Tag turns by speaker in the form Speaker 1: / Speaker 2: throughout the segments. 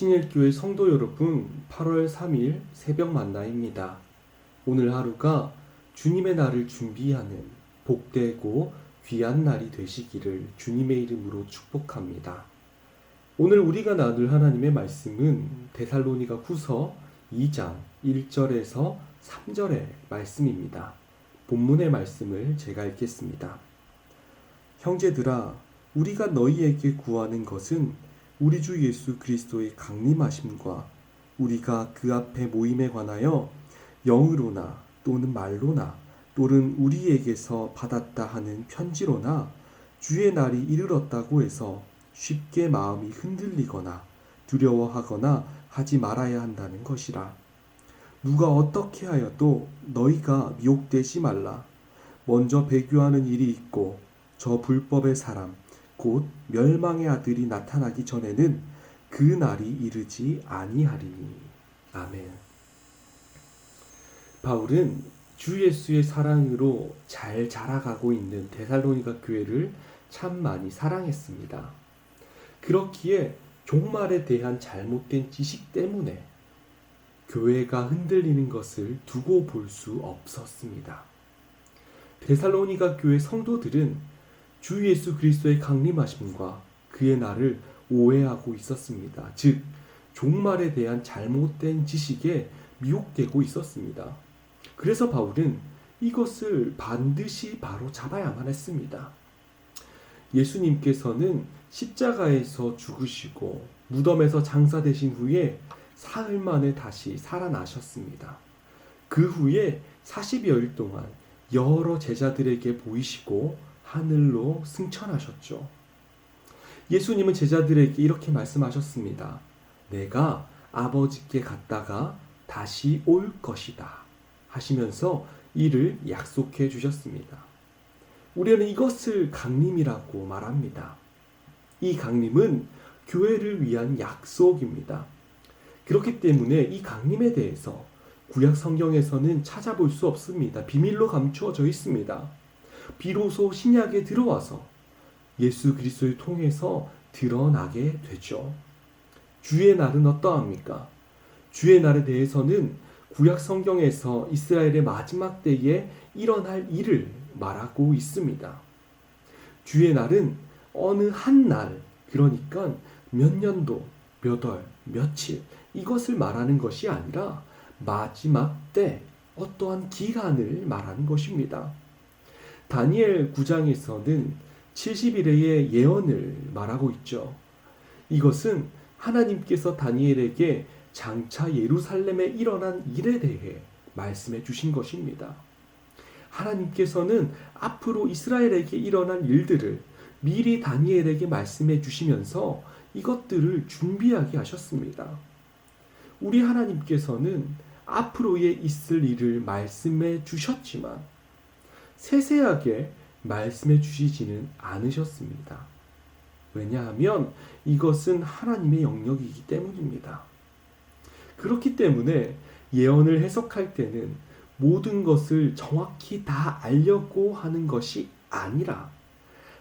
Speaker 1: 신일교회 성도 여러분, 8월 3일 새벽 만나입니다. 오늘 하루가 주님의 날을 준비하는 복되고 귀한 날이 되시기를 주님의 이름으로 축복합니다. 오늘 우리가 나눌 하나님의 말씀은 데살로니가 후서 2장 1절에서 3절의 말씀입니다. 본문의 말씀을 제가 읽겠습니다. 형제들아, 우리가 너희에게 구하는 것은 우리 주 예수 그리스도의 강림하심과 우리가 그 앞에 모임에 관하여 영으로나 또는 말로나 또는 우리에게서 받았다 하는 편지로나 주의 날이 이르렀다고 해서 쉽게 마음이 흔들리거나 두려워하거나 하지 말아야 한다는 것이라. 누가 어떻게 하여도 너희가 미혹되지 말라. 먼저 배교하는 일이 있고 저 불법의 사람 곧 멸망의 아들이 나타나기 전에는 그 날이 이르지 아니하리니. 아멘. 바울은 주 예수의 사랑으로 잘 자라가고 있는 데살로니가 교회를 참 많이 사랑했습니다. 그렇기에 종말에 대한 잘못된 지식 때문에 교회가 흔들리는 것을 두고 볼 수 없었습니다. 데살로니가 교회 성도들은 주 예수 그리스도의 강림하심과 그의 날을 오해하고 있었습니다. 즉 종말에 대한 잘못된 지식에 미혹되고 있었습니다. 그래서 바울은 이것을 반드시 바로 잡아야만 했습니다. 예수님께서는 십자가에서 죽으시고 무덤에서 장사되신 후에 사흘 만에 다시 살아나셨습니다. 그 후에 40여일 동안 여러 제자들에게 보이시고 하늘로 승천하셨죠. 예수님은 제자들에게 이렇게 말씀하셨습니다. 내가 아버지께 갔다가 다시 올 것이다. 하시면서 이를 약속해 주셨습니다. 우리는 이것을 강림이라고 말합니다. 이 강림은 교회를 위한 약속입니다. 그렇기 때문에 이 강림에 대해서 구약 성경에서는 찾아볼 수 없습니다. 비밀로 감추어져 있습니다. 비로소 신약에 들어와서 예수 그리스도를 통해서 드러나게 되죠. 주의 날은 어떠합니까? 주의 날에 대해서는 구약 성경에서 이스라엘의 마지막 때에 일어날 일을 말하고 있습니다. 주의 날은 어느 한 날, 그러니까 몇 년도, 몇 월, 며칠, 이것을 말하는 것이 아니라 마지막 때 어떠한 기간을 말하는 것입니다. 다니엘 9장에서는 70일의 예언을 말하고 있죠. 이것은 하나님께서 다니엘에게 장차 예루살렘에 일어난 일에 대해 말씀해 주신 것입니다. 하나님께서는 앞으로 이스라엘에게 일어날 일들을 미리 다니엘에게 말씀해 주시면서 이것들을 준비하게 하셨습니다. 우리 하나님께서는 앞으로의 있을 일을 말씀해 주셨지만 세세하게 말씀해 주시지는 않으셨습니다. 왜냐하면 이것은 하나님의 영역이기 때문입니다. 그렇기 때문에 예언을 해석할 때는 모든 것을 정확히 다 알려고 하는 것이 아니라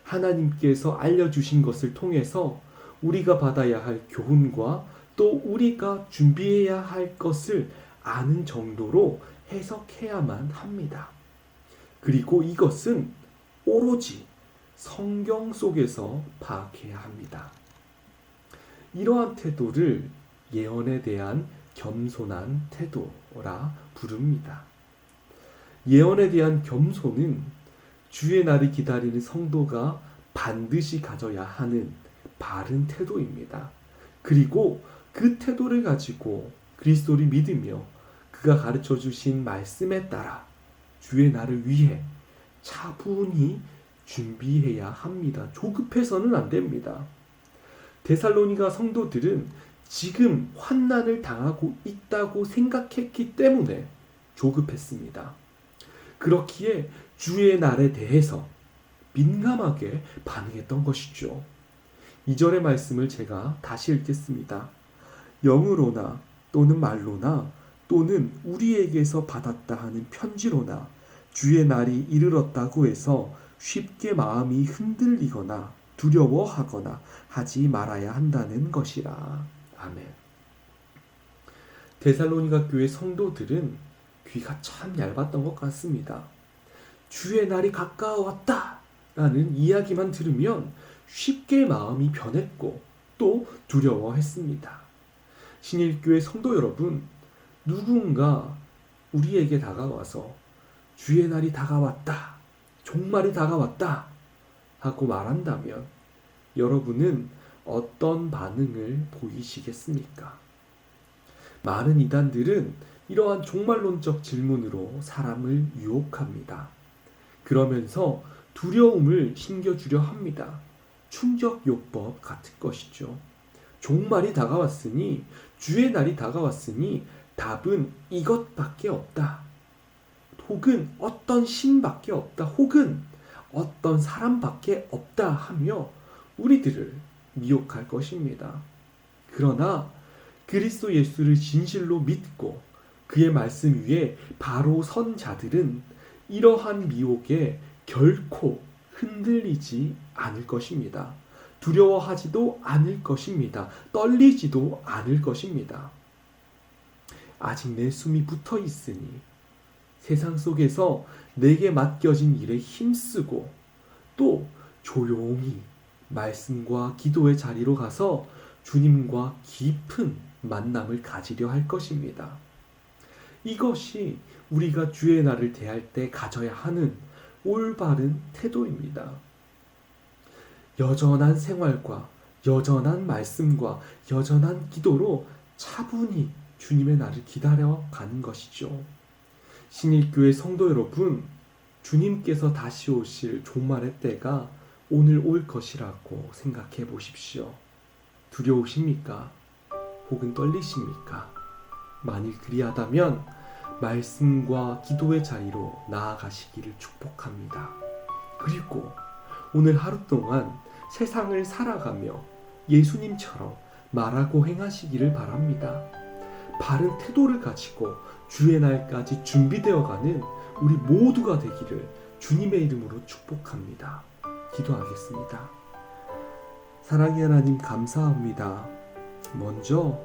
Speaker 1: 하나님께서 알려주신 것을 통해서 우리가 받아야 할 교훈과 또 우리가 준비해야 할 것을 아는 정도로 해석해야만 합니다. 그리고 이것은 오로지 성경 속에서 파악해야 합니다. 이러한 태도를 예언에 대한 겸손한 태도라 부릅니다. 예언에 대한 겸손은 주의 날을 기다리는 성도가 반드시 가져야 하는 바른 태도입니다. 그리고 그 태도를 가지고 그리스도를 믿으며 그가 가르쳐 주신 말씀에 따라 주의 날을 위해 차분히 준비해야 합니다. 조급해서는 안 됩니다. 데살로니가 성도들은 지금 환난을 당하고 있다고 생각했기 때문에 조급했습니다. 그렇기에 주의 날에 대해서 민감하게 반응했던 것이죠. 2절의 말씀을 제가 다시 읽겠습니다. 영으로나 또는 말로나 또는 우리에게서 받았다 하는 편지로나 주의 날이 이르렀다고 해서 쉽게 마음이 흔들리거나 두려워하거나 하지 말아야 한다는 것이라. 아멘. 데살로니가 교회 성도들은 귀가 참 얇았던 것 같습니다. 주의 날이 가까웠다! 라는 이야기만 들으면 쉽게 마음이 변했고 또 두려워했습니다. 신일교회 성도 여러분, 누군가 우리에게 다가와서 주의 날이 다가왔다, 종말이 다가왔다 하고 말한다면 여러분은 어떤 반응을 보이시겠습니까? 많은 이단들은 이러한 종말론적 질문으로 사람을 유혹합니다. 그러면서 두려움을 심겨주려 합니다. 충격요법 같은 것이죠. 종말이 다가왔으니, 주의 날이 다가왔으니 답은 이것밖에 없다. 혹은 어떤 신밖에 없다. 혹은 어떤 사람밖에 없다 하며 우리들을 미혹할 것입니다. 그러나 그리스도 예수를 진실로 믿고 그의 말씀 위에 바로 선 자들은 이러한 미혹에 결코 흔들리지 않을 것입니다. 두려워하지도 않을 것입니다. 떨리지도 않을 것입니다. 아직 내 숨이 붙어 있으니 세상 속에서 내게 맡겨진 일에 힘쓰고 또 조용히 말씀과 기도의 자리로 가서 주님과 깊은 만남을 가지려 할 것입니다. 이것이 우리가 주의 날을 대할 때 가져야 하는 올바른 태도입니다. 여전한 생활과 여전한 말씀과 여전한 기도로 차분히 주님의 날을 기다려 가는 것이죠. 신일교회 성도 여러분, 주님께서 다시 오실 종말의 때가 오늘 올 것이라고 생각해 보십시오. 두려우십니까? 혹은 떨리십니까? 만일 그리하다면 말씀과 기도의 자리로 나아가시기를 축복합니다. 그리고 오늘 하루 동안 세상을 살아가며 예수님처럼 말하고 행하시기를 바랍니다. 바른 태도를 가지고 주의 날까지 준비되어 가는 우리 모두가 되기를 주님의 이름으로 축복합니다. 기도하겠습니다. 사랑의 하나님 감사합니다. 먼저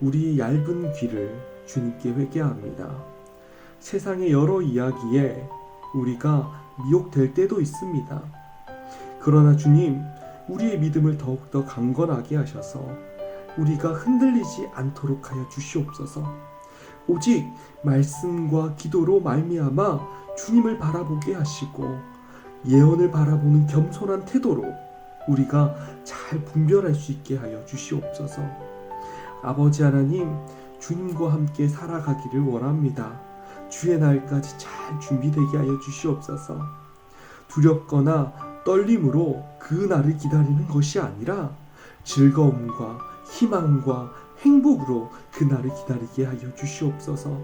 Speaker 1: 우리 얇은 귀를 주님께 회개합니다. 세상의 여러 이야기에 우리가 미혹될 때도 있습니다. 그러나 주님, 우리의 믿음을 더욱더 강건하게 하셔서 우리가 흔들리지 않도록 하여 주시옵소서. 오직 말씀과 기도로 말미암아 주님을 바라보게 하시고 예언을 바라보는 겸손한 태도로 우리가 잘 분별할 수 있게 하여 주시옵소서. 아버지 하나님, 주님과 함께 살아가기를 원합니다. 주의 날까지 잘 준비되게 하여 주시옵소서. 두렵거나 떨림으로 그 날을 기다리는 것이 아니라 즐거움과 희망과 행복으로 그 날을 기다리게 하여 주시옵소서.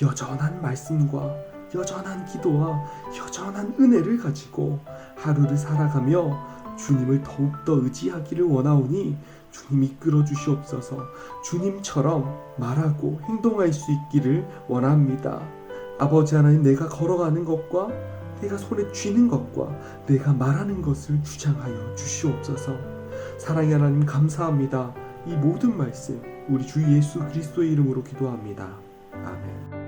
Speaker 1: 여전한 말씀과 여전한 기도와 여전한 은혜를 가지고 하루를 살아가며 주님을 더욱더 의지하기를 원하오니 주님 이끌어 주시옵소서 주님처럼 말하고 행동할 수 있기를 원합니다. 아버지 하나님 내가 걸어가는 것과 내가 손에 쥐는 것과 내가 말하는 것을 주장하여 주시옵소서 사랑의 하나님 감사합니다. 이 모든 말씀 우리 주 예수 그리스도의 이름으로 기도합니다. 아멘.